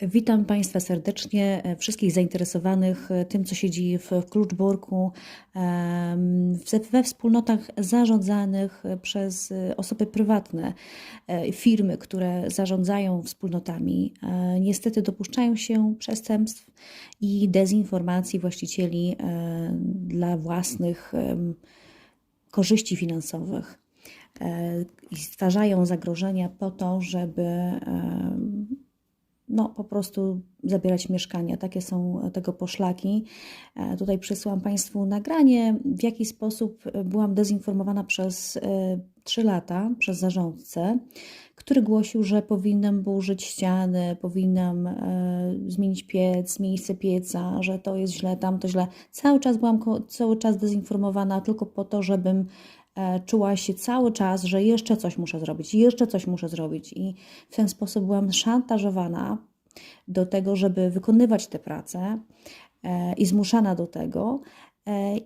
Witam Państwa serdecznie, e, wszystkich zainteresowanych e, tym, co się dzieje w Kluczborku, we wspólnotach zarządzanych e, przez osoby prywatne. Firmy, które zarządzają wspólnotami, niestety dopuszczają się przestępstw i dezinformacji właścicieli dla własnych korzyści finansowych i stwarzają zagrożenia po to, żeby no, po prostu zabierać mieszkania. Takie są tego poszlaki. E, Tutaj przysłałam Państwu nagranie, w jaki sposób byłam dezinformowana przez 3 lata przez zarządcę, który głosił, że powinnam burzyć ściany, powinnam e, zmienić piec, miejsce pieca, że to jest źle, tamto źle. Cały czas byłam cały czas dezinformowana tylko po to, żebym e, czuła się cały czas, że jeszcze coś muszę zrobić, jeszcze coś muszę zrobić. I w ten sposób byłam szantażowana do tego, żeby wykonywać tę pracę e, i zmuszana do tego. E,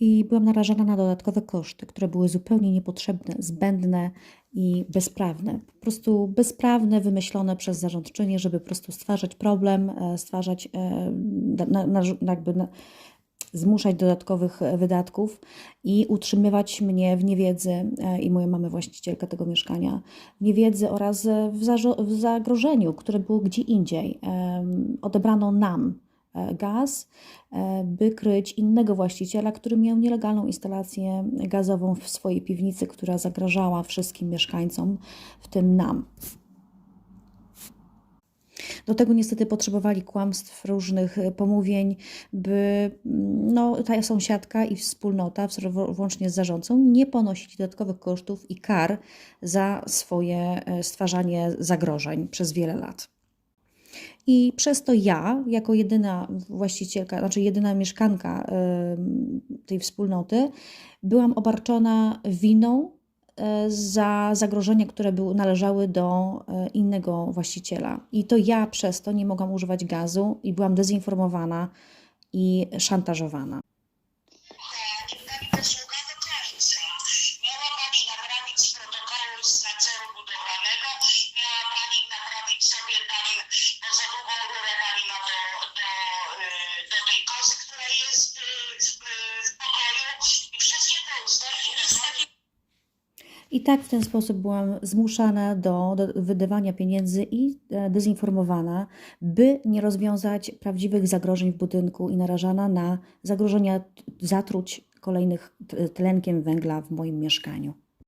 I byłam narażona na dodatkowe koszty, które były zupełnie niepotrzebne, zbędne i bezprawne. Po prostu bezprawne, wymyślone przez zarządczynię, żeby po prostu stwarzać problem, e, stwarzać, e, jakby zmuszać dodatkowych e, wydatków i utrzymywać mnie w niewiedzy e, i moją mamę właścicielkę tego mieszkania w niewiedzy oraz w, w zagrożeniu, które było gdzie indziej. Odebrano nam e, gaz, by kryć innego właściciela, który miał nielegalną instalację gazową w swojej piwnicy, która zagrażała wszystkim mieszkańcom, w tym nam. Do tego niestety potrzebowali kłamstw, różnych e, pomówień, by mm, no, ta sąsiadka i wspólnota, włącznie z zarządcą, nie ponosić dodatkowych kosztów i kar za swoje e, stwarzanie zagrożeń przez wiele lat. I przez to ja, jako jedyna właścicielka, znaczy jedyna mieszkanka tej wspólnoty, byłam obarczona winą za zagrożenia, które były, należały do e, innego właściciela. I to ja przez to nie mogłam używać gazu i byłam dezinformowana i szantażowana. Posługa I tak w ten sposób byłam zmuszana do, do wydawania pieniędzy i e, dezinformowana, by nie rozwiązać prawdziwych zagrożeń w budynku i narażana na zagrożenia zatruć kolejnych tlenkiem węgla w moim mieszkaniu.